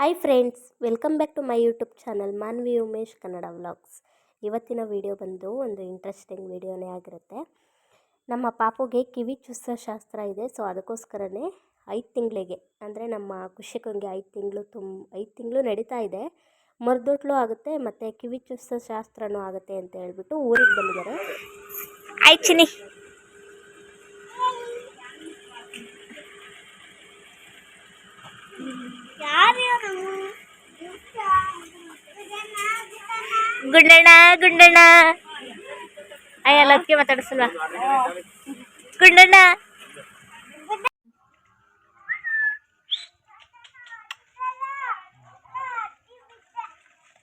Hi friends welcome back to my YouTube channel Manvi Umesh Kannada vlogs ಇವತ್ತಿನ video ಬಂದು ಒಂದು interesting ವಿಡಿಯೋನೇ ಆಗಿರುತ್ತೆ. ನಮ್ಮ ಪಾಪುಗೆ ಕಿವಿ ಚುಸ್ಸ ಶಾಸ್ತ್ರ ಇದೆ ಸೊ ಅದಕ್ಕೋಸ್ಕರನೇ ಐದು ತಿಂಗಳಿಗೆ, ಅಂದರೆ ನಮ್ಮ ಕುಶಿಕಂಗೆ ಐದು ತಿಂಗಳು ತುಂಬ ಐದು ತಿಂಗಳು ನಡೀತಾ ಇದೆ. ಮರ್ದೊಟ್ಲು ಆಗುತ್ತೆ, ಮತ್ತು ಕಿವಿ ಚುಸ್ಸ ಶಾಸ್ತ್ರನೂ ಆಗುತ್ತೆ ಅಂತ ಹೇಳ್ಬಿಟ್ಟು ಊರಿಗೆ ಬಂದಿದ್ದಾರೆ. ಆಯ್ತು ಚಿನ್ನಿ. ಗುಂಡಣ್ಣ ಗುಂಡಣ್ಣ. ಅಯ್ಯ ಲಕ್ಷ್ಮಿ ಮಾತಾಡಿಸಲ್ವಾ? ಗುಂಡಣ್ಣ.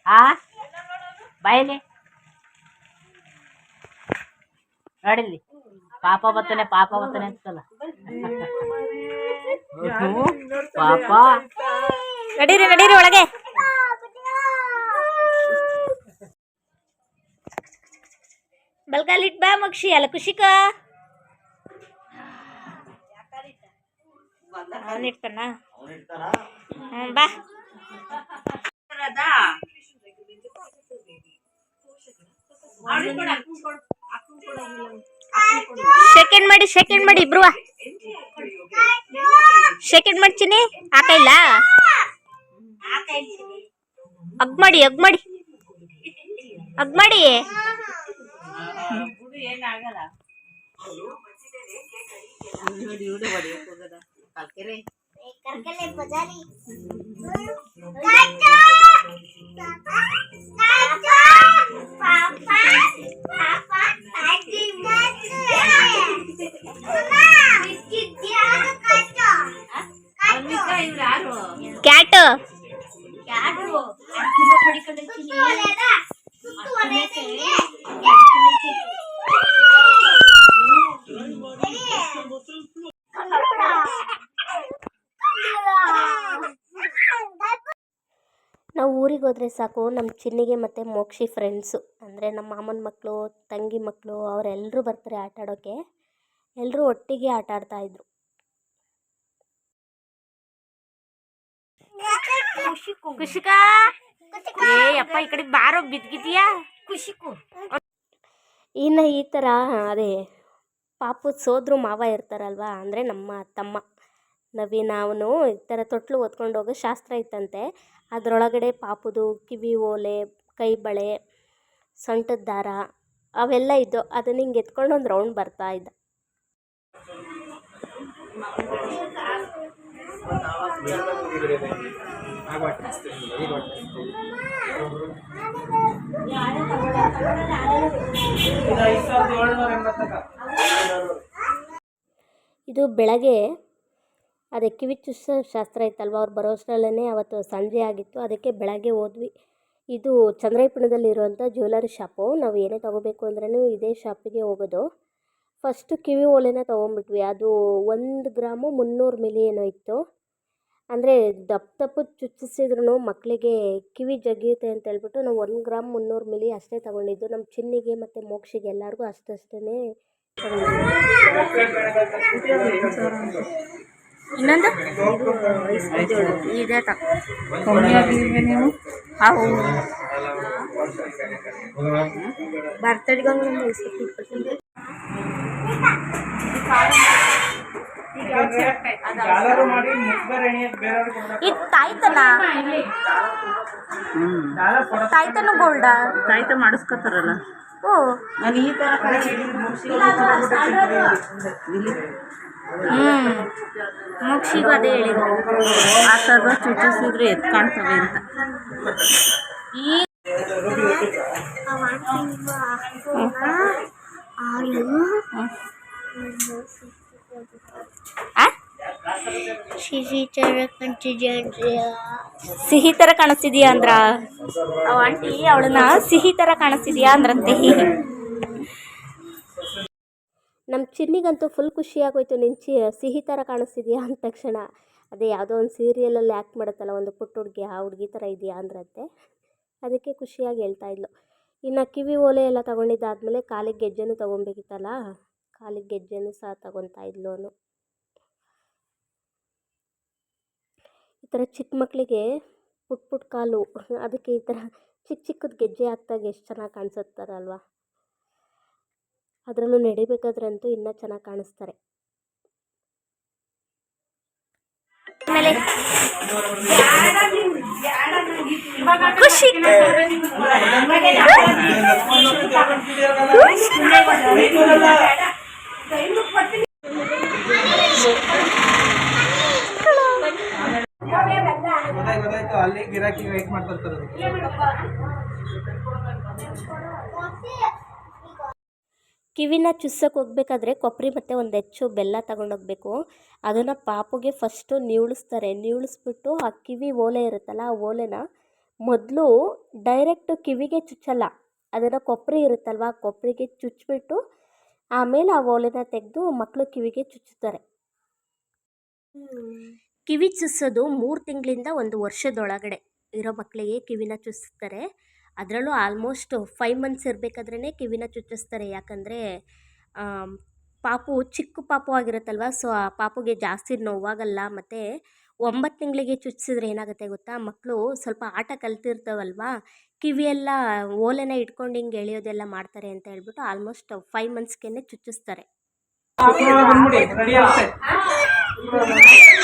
ಆ? ಬಾಯಲ್ಲಿ ನೋಡಿಲ್ಲಿ. ಪಾಪ ಬತ್ತಾನೆ ಪಾಪ ಬತ್ತಾನೆ ಅಂತಲ್ಲ ಪಾಪ. ನಡೀರಿ ನಡೀರಿ ಒಳಗೆ. ಬಲ್ಗಾಲಿಟ್ ಬಾ ಮಕ್ಷಿ, ಅಲ್ಲ ಖುಷಿಕ. ಅವನಿಡ್ತಾನ ಹ್ಞೂ ಬಾ. ಸೆಕೆಂಡ್ ಮಾಡಿ ಸೆಕೆಂಡ್ ಮಾಡಿ, ಇಬ್ರು ಸೆಕೆಂಡ್ ಮಾಡ್ತೀನಿ? ಇಲ್ಲ? ಅಗ್ ಮಾಡಿ ಅಗ್ ಮಾಡಿ. ಅಗ್ ಮಾಡಿ. ಕ್ಯಾಟ್ ಊರಿಗೆ ಹೋದರೆ ಸಾಕು ನಮ್ಮ ಚಿನ್ನಿಗೆ ಮತ್ತು ಮೋಕ್ಷಿ ಫ್ರೆಂಡ್ಸು ಅಂದರೆ ನಮ್ಮ ಮಾಮನ ಮಕ್ಕಳು ತಂಗಿ ಮಕ್ಕಳು ಅವರೆಲ್ಲರೂ ಬರ್ತಾರೆ ಆಟ ಆಡೋಕ್ಕೆ ಎಲ್ಲರೂ ಒಟ್ಟಿಗೆ ಆಟ ಆಡ್ತಾ ಇದ್ರು. ಖುಷಿಕ ಏ ಅಪ್ಪ ಈ ಕಡೆ ಬಾರೋ ಬಿದ್ಗಿದ್ಯಾ ಖುಷಿಕು ಇನ್ನು ಈ ಥರ ಅದೇ ಪಾಪು ಸೋದ್ರು ಮಾವ ಇರ್ತಾರಲ್ವಾ ಅಂದರೆ ನಮ್ಮ ತಮ್ಮ. ನವೀನ ಅವನು ಈ ಥರ ತೊಟ್ಲು ಹೊತ್ಕೊಂಡು ಹೋಗೋ ಶಾಸ್ತ್ರ ಇತ್ತಂತೆ. ಅದರೊಳಗಡೆ ಪಾಪುದು ಕಿವಿ ಓಲೆ ಕೈ ಬಳೆ ಸೊಂಟದ ದಾರ ಅವೆಲ್ಲ ಇದ್ದು ಅದನ್ನ ಹಿಂಗೆ ಎತ್ಕೊಂಡು ಒಂದು ರೌಂಡ್ ಬರ್ತಾ ಇದ್ದ. ಇದು ಬೆಳಗ್ಗೆ ಅದೇ ಕಿವಿ ಚುಚ್ಚೋ ಶಾಸ್ತ್ರ ಇತ್ತಲ್ವ ಅವ್ರು ಬರೋಷ್ಟರಲ್ಲೇ ಅವತ್ತು ಸಂಜೆ ಆಗಿತ್ತು. ಅದಕ್ಕೆ ಬೆಳಗ್ಗೆ ಹೋದ್ವಿ. ಇದು ಚಂದ್ರಾಯಪುಣದಲ್ಲಿರುವಂಥ ಜ್ಯುವೆಲರಿ ಶಾಪು. ನಾವು ಏನೇ ತೊಗೋಬೇಕು ಅಂದ್ರೂ ಇದೇ ಶಾಪಿಗೆ ಹೋಗೋದು. ಫಸ್ಟು ಕಿವಿ ಓಲೆನ ತೊಗೊಂಬಿಟ್ವಿ. ಅದು ಒಂದು ಗ್ರಾಮು ಮುನ್ನೂರು ಮಿಲಿ ಏನೋ ಇತ್ತು. ಅಂದರೆ ದಪ್ಪ ದಪ್ಪ ಚುಚ್ಚಿಸಿದ್ರು ಮಕ್ಕಳಿಗೆ ಕಿವಿ ಜಗಿಯುತ್ತೆ ಅಂತ ಹೇಳ್ಬಿಟ್ಟು ನಾವು ಒಂದು ಗ್ರಾಮ್ ಮುನ್ನೂರು ಮಿಲಿ ಅಷ್ಟೇ ತೊಗೊಂಡಿದ್ದು. ನಮ್ಮ ಚಿನ್ನಿಗೆ ಮತ್ತು ಮೋಕ್ಷಿಗೆ ಎಲ್ಲರಿಗೂ ಅಷ್ಟಷ್ಟೇ ಇನ್ನೊಂದು ಇದೆ ನೀವು ಬರ್ತಡೆಗೆ ಒಂದು ಇಪ್ಪತ್ತು ಇದು ತಾಯ್ತನ ತಾಯ್ತನ ಗೋಲ್ಡ ತಾಯ್ತ ಮಾಡಿಸ್ಕೊತಾರಲ್ಲ ಓ ನಾನು ಈ ತರ ಹ್ಞೂ ಮೋಕ್ಷಿಗೂ ಅದೇ ಹೇಳಿದ್ರು ಆ ಥರದ ಚುಚ್ಚಿಸಿದ್ರೆ ಎದ್ದು ಕಾಣ್ತವೆ ಅಂತ ಈ ಸಿಹಿ ತರ ಕಾಣಿಸ್ತಿದ್ಯಾ ಅಂದ್ರ? ಅವ ಆಂಟಿ ಅವಳನ್ನ ಸಿಹಿ ತರ ಕಾಣಿಸ್ತಿದ್ಯಾ ಅಂದ್ರಂತೆ. ನಮ್ಮ ಚಿನ್ನಿಗಂತೂ ಫುಲ್ ಖುಷಿ ಆಗೋಯ್ತು. ನಿನ್ ಚಿ ಸಿಹಿ ಥರ ಕಾಣಿಸ್ತಿದ್ಯಾ ಅಂದ ತಕ್ಷಣ. ಅದೇ ಯಾವುದೋ ಒಂದು ಸೀರಿಯಲಲ್ಲಿ ಆ್ಯಕ್ಟ್ ಮಾಡುತ್ತಲ್ಲ ಒಂದು ಪುಟ್ಟ ಹುಡುಗಿ ಆ ಹುಡುಗಿ ಥರ ಇದೆಯಾ ಅಂದ್ರಂತೆ. ಅದಕ್ಕೆ ಖುಷಿಯಾಗಿ ಹೇಳ್ತಾ ಇದ್ಲು. ಇನ್ನು ಕಿವಿ ಓಲೆ ಎಲ್ಲ ತೊಗೊಂಡಿದ್ದಾದ್ಮೇಲೆ ಕಾಲಿಗೆ ಗೆಜ್ಜೆನೂ ತೊಗೊಬೇಕಿತ್ತಲ್ಲ? ಕಾಲಿಗೆ ಗೆಜ್ಜೆನೂ ಸಹ ತೊಗೊತಾ ಇದ್ಲು ಈ ಥರ ಚಿಕ್ಕ ಮಕ್ಕಳಿಗೆ ಪುಟ್ ಪುಟ್ ಕಾಲು ಅದಕ್ಕೆ ಈ ಥರ ಚಿಕ್ಕ ಚಿಕ್ಕದು ಗೆಜ್ಜೆ ಹಾಕ್ದಾಗ ಎಷ್ಟು ಚೆನ್ನಾಗಿ ಕಾಣಿಸುತ್ತಾರಲ್ವ? ಅದರಲ್ಲೂ ನಡಿಬೇಕಾದ್ರೆ ಅಂತೂ ಇನ್ನೂ ಚೆನ್ನಾಗಿ ಕಾಣಿಸ್ತಾರೆ. ಆಮೇಲೆ ಖುಷಿ ಗಿರಾಕಿ ವೇಟ್ ಮಾಡ್ತಾ ಇರ್ತಾರೆ ಕಿವಿನ ಚುಸ್ಸಕ್ಕೆ ಹೋಗ್ಬೇಕಾದ್ರೆ ಕೊಬ್ಬರಿ ಮತ್ತು ಒಂದು ಹೆಚ್ಚು ಬೆಲ್ಲ ತಗೊಂಡೋಗ್ಬೇಕು. ಅದನ್ನು ಪಾಪುಗೆ ಫಸ್ಟು ನೀವುಳಿಸ್ತಾರೆ. ನೀವುಳಿಸ್ಬಿಟ್ಟು ಆ ಕಿವಿ ಓಲೆ ಇರುತ್ತಲ್ಲ ಆ ಓಲೆನ ಮೊದಲು ಡೈರೆಕ್ಟು ಕಿವಿಗೆ ಚುಚ್ಚಲ್ಲ. ಅದನ್ನು ಕೊಬ್ಬರಿ ಇರುತ್ತಲ್ವ ಆ ಕೊಬ್ಬರಿಗೆ ಚುಚ್ಚಿಬಿಟ್ಟು ಆಮೇಲೆ ಆ ಓಲೆನ ತೆಗೆದು ಮಕ್ಕಳು ಕಿವಿಗೆ ಚುಚ್ಚುತ್ತಾರೆ. ಕಿವಿ ಚುಸ್ಸೋದು ಮೂರು ತಿಂಗಳಿಂದ ಒಂದು ವರ್ಷದೊಳಗಡೆ. ಇರೋ ಮಕ್ಕಳಿಗೆ ಕಿವಿನ ಚುಚ್ಚಿಸ್ತಾರೆ ಅದರಲ್ಲೂ ಆಲ್ಮೋಸ್ಟ್ ಫೈವ್ ಮಂತ್ಸ್ ಇರಬೇಕಾದ್ರೇ ಕಿವಿನ ಚುಚ್ಚಿಸ್ತಾರೆ ಯಾಕಂದರೆ ಪಾಪು ಚಿಕ್ಕ ಪಾಪು ಆಗಿರುತ್ತಲ್ವ? ಸೊ ಆ ಪಾಪುಗೆ ಜಾಸ್ತಿ ನೋವಾಗಲ್ಲ. ಮತ್ತು ಒಂಬತ್ತು ತಿಂಗಳಿಗೆ ಚುಚ್ಚಿಸಿದ್ರೆ ಏನಾಗುತ್ತೆ ಗೊತ್ತಾ? ಮಕ್ಕಳು ಸ್ವಲ್ಪ ಆಟ ಕಲ್ತಿರ್ತಾವಲ್ವ? ಕಿವಿಯೆಲ್ಲ ಓಲೆನ ಇಟ್ಕೊಂಡು ಹಿಂಗೆ ಎಳೆಯೋದೆಲ್ಲ ಮಾಡ್ತಾರೆ ಅಂತ ಹೇಳ್ಬಿಟ್ಟು ಆಲ್ಮೋಸ್ಟ್ ಫೈವ್ ಮಂತ್ಸ್ಗೆ ಚುಚ್ಚಿಸ್ತಾರೆ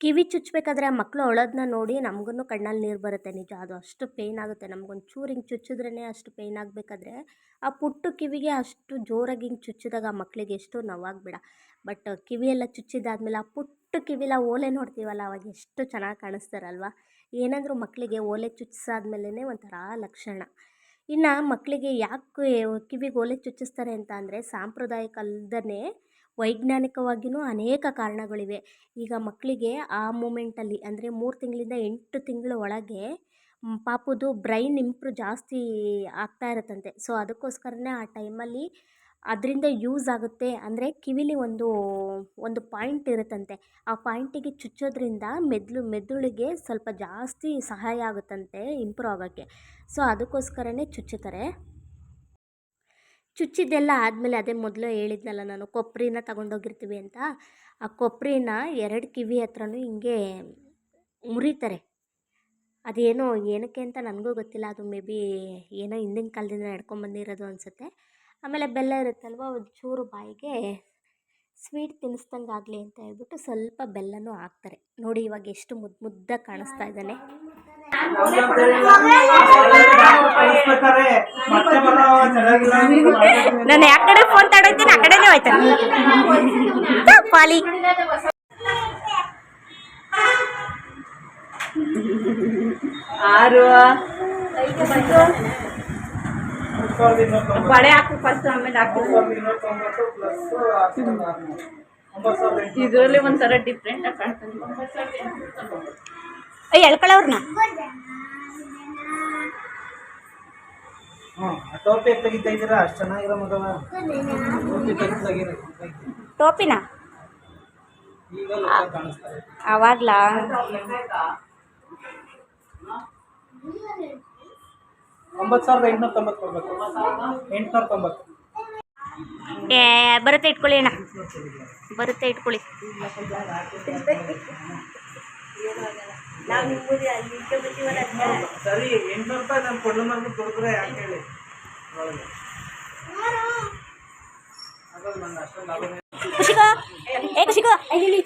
ಕಿವಿ ಚುಚ್ಚಬೇಕಾದ್ರೆ ಆ ಮಕ್ಕಳು ಅಳೋದನ್ನ ನೋಡಿ ನಮಗೂ ಕಣ್ಣಲ್ಲಿ ನೀರು ಬರುತ್ತೆ ನಿಜ. ಅದು ಅಷ್ಟು ಪೇಯ್ನ್ ಆಗುತ್ತೆ. ನಮಗೊಂದು ಚೂರು ಹಿಂಗೆ ಚುಚ್ಚಿದ್ರೇ ಅಷ್ಟು ಪೇಯ್ನ್ ಆಗಬೇಕಾದ್ರೆ ಆ ಪುಟ್ಟು ಕಿವಿಗೆ ಅಷ್ಟು ಜೋರಾಗಿ ಹಿಂಗೆ ಚುಚ್ಚಿದಾಗ ಆ ಮಕ್ಕಳಿಗೆ ಎಷ್ಟು ನೋವಾಗಬೇಡ. ಬಟ್ ಕಿವಿಯೆಲ್ಲ ಚುಚ್ಚಿದಾದ್ಮೇಲೆ ಆ ಪುಟ್ಟು ಕಿವಿಲ ಓಲೆ ನೋಡ್ತೀವಲ್ಲ, ಅವಾಗ ಎಷ್ಟು ಚೆನ್ನಾಗಿ ಕಾಣಿಸ್ತಾರಲ್ವ? ಏನಾದರೂ ಮಕ್ಕಳಿಗೆ ಓಲೆ ಚುಚ್ಚಿಸಾದ್ಮೇಲೆ ಒಂಥರ ಲಕ್ಷಣ. ಇನ್ನು ಮಕ್ಕಳಿಗೆ ಯಾಕೆ ಕಿವಿಗೆ ಓಲೆ ಚುಚ್ಚಿಸ್ತಾರೆ ಅಂತ ಅಂದರೆ ಸಾಂಪ್ರದಾಯಿಕ ಅಲ್ಲದೇ ವೈಜ್ಞಾನಿಕವಾಗಿಯೂ ಅನೇಕ ಕಾರಣಗಳಿವೆ. ಈಗ ಮಕ್ಕಳಿಗೆ ಆ ಮೂಮೆಂಟಲ್ಲಿ ಅಂದರೆ ಮೂರು ತಿಂಗಳಿಂದ ಎಂಟು ತಿಂಗಳ ಒಳಗೆ ಪಾಪುದು ಬ್ರೈನ್ ಇಂಪ್ರೂವ್ ಜಾಸ್ತಿ ಆಗ್ತಾ ಇರುತ್ತಂತೆ. ಸೊ ಅದಕ್ಕೋಸ್ಕರನೇ ಆ ಟೈಮಲ್ಲಿ ಅದರಿಂದ ಯೂಸ್ ಆಗುತ್ತೆ. ಅಂದರೆ ಕಿವಿಲಿ ಒಂದು ಒಂದು ಪಾಯಿಂಟ್ ಇರುತ್ತಂತೆ. ಆ ಪಾಯಿಂಟಿಗೆ ಚುಚ್ಚೋದ್ರಿಂದ ಮೆದುಳು, ಮೆದುಳಿಗೆ ಸ್ವಲ್ಪ ಜಾಸ್ತಿ ಸಹಾಯ ಆಗುತ್ತಂತೆ ಇಂಪ್ರೂವ್ ಆಗೋಕ್ಕೆ. ಸೊ ಅದಕ್ಕೋಸ್ಕರನೇ ಚುಚ್ಚುತ್ತಾರೆ. ಚುಚ್ಚಿದ್ದೆಲ್ಲ ಆದಮೇಲೆ ಅದೇ ಮೊದಲು ಹೇಳಿದ್ನಲ್ಲ ನಾನು ಕೊಬ್ಬರಿನ ತಗೊಂಡೋಗಿರ್ತೀವಿ ಅಂತ. ಆ ಕೊಬ್ಬರಿನ ಎರಡು ಕಿವಿ ಹತ್ರನೂ ಹಿಂಗೆ ಮುರಿತಾರೆ. ಅದೇನೋ, ಏನಕ್ಕೆ ಅಂತ ನನಗೂ ಗೊತ್ತಿಲ್ಲ. ಅದು ಮೇ ಬಿ ಏನೋ ಹಿಂದಿನ ಕಾಲದಿಂದ ನಡ್ಕೊಂಬಂದಿರೋದು ಅನಿಸುತ್ತೆ. ಆಮೇಲೆ ಬೆಲ್ಲ ಇರುತ್ತಲ್ವ ಒಂಚೂರು ಚೂರು ಬಾಯಿಗೆ ಸ್ವೀಟ್ ತಿನ್ನಿಸ್ದಂಗೆ ಆಗಲಿ ಅಂತ ಹೇಳ್ಬಿಟ್ಟು ಸ್ವಲ್ಪ ಬೆಲ್ಲನೂ ಹಾಕ್ತಾರೆ ನೋಡಿ ಇವಾಗ ಎಷ್ಟು ಮುದ್ದು ಮುದ್ದಾಗಿ ಕಾಣಿಸ್ತಾ ಇದ್ದಾನೆ. ನಾನು ಯಾವ ಕಡೆ ಫೋನ್ ತಡೋಯ್ತೀನಿ, ಆ ಕಡೆನೇ ಹೋಯ್ತಾನೆ ಪಾಲಿ ಆರು. ಬಳೆ ಹಾಕು ಫಸ್ಟ್ ಆಮೇಲೆ ಹಾಕು ಇದರಲ್ಲಿ ಒಂಥರ ಡಿಫ್ರೆಂಟ್ ಆಗಿ ಕಾಣ್ತಾನೆ ಹೇಳ್ಕೊಳ್ಳವ್ರನ್ನ ಟೋಪಿ ತೆಗಿತಾ ಇದ್ದೀರಾ? ಅಷ್ಟು ಚೆನ್ನಾಗಿರೋ ಮಗವ ಟೋಪಿನ? ಅವಾಗ್ಲಾ? ಒಂಬತ್ತು ಸಾವಿರದ ಎಂಟುನೂರ ತೊಂಬತ್ತು ಕೊಡ್ಬೇಕು. ಎಂಟುನೂರ ತೊಂಬತ್ತು. ಏ ಬರುತ್ತೆ ಇಟ್ಕೊಳ್ಳಿ ಅಣ್ಣ. ಬರುತ್ತೆ ಇಟ್ಕೊಳ್ಳಿ. ಸರಿ ಎಂಟುನೂರು ರೂಪಾಯಿ ನಾನು ಮನೆಗೆ ಕೊಡಿದ್ರೆ ಯಾಕೆ ಹೇಳಿ? ಏ ಖುಷಿಗೋ ಇಲ್ಲಿ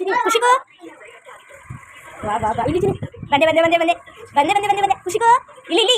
ಬಾ ಇಲ್ಲಿ ಬಂದೆ ಬಂದೆ ಬಂದೆ ಬಂದೆ. ಬಂದೆ ಬಂದೆ ಬಂದೆ ಬಂದೆ. ಖುಷಿಗೋ ಇಲ್ಲಿ ಇಲ್ಲಿ.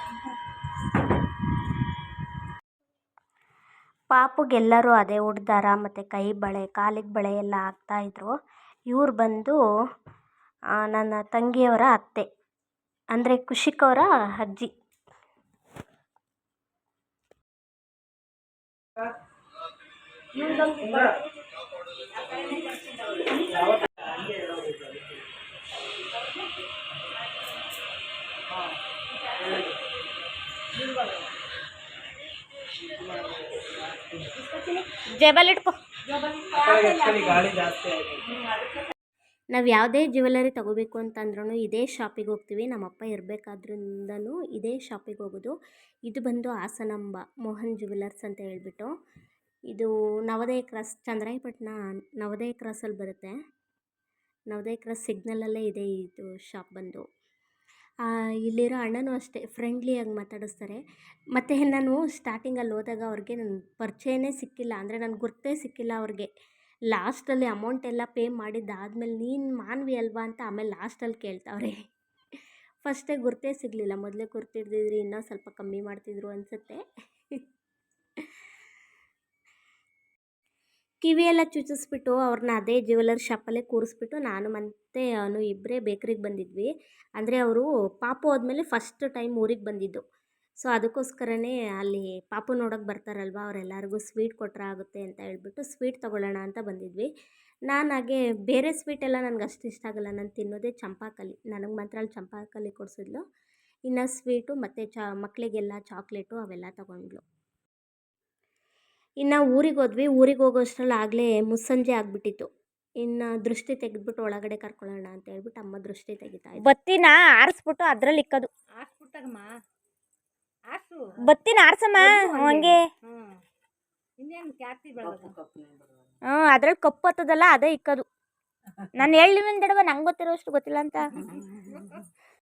ಪಾಪುಗೆಲ್ಲರೂ ಅದೇ ಉಡ್ದಾರ, ಮತ್ತು ಕೈ ಬಳೆ, ಕಾಲಿಗೆ ಬಳೆ ಎಲ್ಲ ಹಾಕ್ತಾಯಿದ್ರು ಇವ್ರು ಬಂದು ನನ್ನ ತಂಗಿಯವರ ಅತ್ತೆ, ಅಂದರೆ ಹಾಂ ಅವರ ಅಜ್ಜಿ. ನಾವು ಯಾವುದೇ ಜ್ಯುವೆಲರಿ ತಗೋಬೇಕು ಅಂತಂದ್ರೂ ಇದೇ ಶಾಪಿಗೆ ಹೋಗ್ತೀವಿ. ನಮ್ಮಪ್ಪ ಇರಬೇಕಾದ್ರಿಂದನೂ ಇದೇ ಶಾಪಿಗೆ ಹೋಗೋದು. ಇದು ಬಂದು ಹಾಸನಾಂಬ, ಮೋಹನ್ ಜ್ಯುವೆಲರ್ಸ್ ಅಂತ ಹೇಳ್ಬಿಟ್ಟು. ಇದು ನವೋದಯ ಕ್ರಾಸ್ ಚಂದ್ರಾಯಪಟ್ಟಣ ನವೋದಯ ಕ್ರಾಸಲ್ಲಿ ಬರುತ್ತೆ. ನವೋದಯ ಕ್ರಾಸ್ ಸಿಗ್ನಲಲ್ಲೇ ಇದೆ ಇದು ಶಾಪ್ ಬಂದು. ಇಲ್ಲಿರೋ ಅಣ್ಣನೂ ಅಷ್ಟೇ ಫ್ರೆಂಡ್ಲಿಯಾಗಿ ಮಾತಾಡಿಸ್ತಾರೆ. ಮತ್ತು ನಾನು ಸ್ಟಾರ್ಟಿಂಗಲ್ಲಿ ಹೋದಾಗ ಅವ್ರಿಗೆ ನನ್ನ ಪರಿಚಯನೇ ಸಿಕ್ಕಿಲ್ಲ, ಅಂದರೆ ನನ್ನ ಗುರ್ತೇ ಸಿಕ್ಕಿಲ್ಲ ಅವ್ರಿಗೆ. ಲಾಸ್ಟಲ್ಲಿ ಅಮೌಂಟ್ ಎಲ್ಲ ಪೇ ಮಾಡಿದ್ದಾದ್ಮೇಲೆ ನೀನು ಮಾನ್ವಿ ಅಲ್ವಾ ಅಂತ ಆಮೇಲೆ ಲಾಸ್ಟಲ್ಲಿ ಕೇಳ್ತಾವ್ರೆ. ಫಸ್ಟೇ ಗುರ್ತೇ ಸಿಗಲಿಲ್ಲ, ಮೊದಲೇ ಗುರ್ತಿಡ್ದಿದ್ರೆ, ಇನ್ನೂ ಸ್ವಲ್ಪ ಕಮ್ಮಿ ಮಾಡ್ತಿದ್ರು ಅನಿಸುತ್ತೆ. ಕಿವಿಯೆಲ್ಲ ಚುಚ್ಚಿಸ್ಬಿಟ್ಟು ಅವ್ರನ್ನ ಅದೇ ಜ್ಯುವೆಲರ್ ಶಾಪಲ್ಲೇ ಕೂರಿಸ್ಬಿಟ್ಟು ನಾನು ಮತ್ತು ಅವನು ಇಬ್ಬರೇ ಬೇಕ್ರಿಗೆ ಬಂದಿದ್ವಿ. ಅಂದರೆ ಅವರು ಪಾಪು ಹೋದ್ಮೇಲೆ ಫಸ್ಟ್ ಟೈಮ್ ಊರಿಗೆ ಬಂದಿದ್ದು. ಸೊ ಅದಕ್ಕೋಸ್ಕರನೇ ಅಲ್ಲಿ ಪಾಪು ನೋಡೋಕೆ ಬರ್ತಾರಲ್ವ, ಅವರೆಲ್ಲರಿಗೂ ಸ್ವೀಟ್ ಕೊಟ್ಟರೆ ಆಗುತ್ತೆ ಅಂತ ಹೇಳ್ಬಿಟ್ಟು ಸ್ವೀಟ್ ತೊಗೊಳ್ಳೋಣ ಅಂತ ಬಂದಿದ್ವಿ. ನಾನು ಹಾಗೆ ಬೇರೆ ಸ್ವೀಟ್ ಎಲ್ಲ ನನಗೆ ಅಷ್ಟು ಇಷ್ಟ ಆಗಲ್ಲ, ನಾನು ತಿನ್ನೋದೇ ಚಂಪಾಕಲಿ, ನನಗೆ ಮಾತ್ರ ಅಲ್ಲಿ ಚಂಪಾಕಲಿ ಕೊಡಿಸಿದ್ಲು. ಇನ್ನು ಸ್ವೀಟು ಮತ್ತು ಚ ಮಕ್ಕಳಿಗೆಲ್ಲ ಚಾಕ್ಲೇಟು ಅವೆಲ್ಲ ತೊಗೊಂಡ್ಲು ಇನ್ನು ಊರಿಗೆ ಹೋದ್ವಿ. ಊರಿಗೆ ಹೋಗೋ ಅಷ್ಟರಲ್ಲಿ ಆಗಲೇ ಮುಸ್ಸಂಜೆ ಆಗಿಬಿಟ್ಟಿತ್ತು. ಇನ್ನು ದೃಷ್ಟಿ ತೆಗೆದ್ಬಿಟ್ಟು ಒಳಗಡೆ ಕರ್ಕೊಳ್ಳೋಣ ಅಂತ ಹೇಳ್ಬಿಟ್ಟು ಅಮ್ಮ ದೃಷ್ಟಿ ತೆಗಿತಾ. ಬತ್ತಿನ ಆರಿಸ್ಬಿಟ್ಟು ಅದ್ರಲ್ಲಿ ಇಕ್ಕದು. ಬತ್ತಿನ ಆರ್ಸಮ್ಮ ಹಂಗೆ. ಇನ್ನೇನು ಹ್ಞೂ ಅದ್ರಲ್ಲಿ ಕಪ್ಪು ಹತ್ತದಲ್ಲ ಅದೇ ಇಕ್ಕದು. ನಾನು ಹೇಳಿ ದಡವ ನಂಗೆ ಗೊತ್ತಿರೋ ಅಷ್ಟು ಗೊತ್ತಿಲ್ಲ ಅಂತ.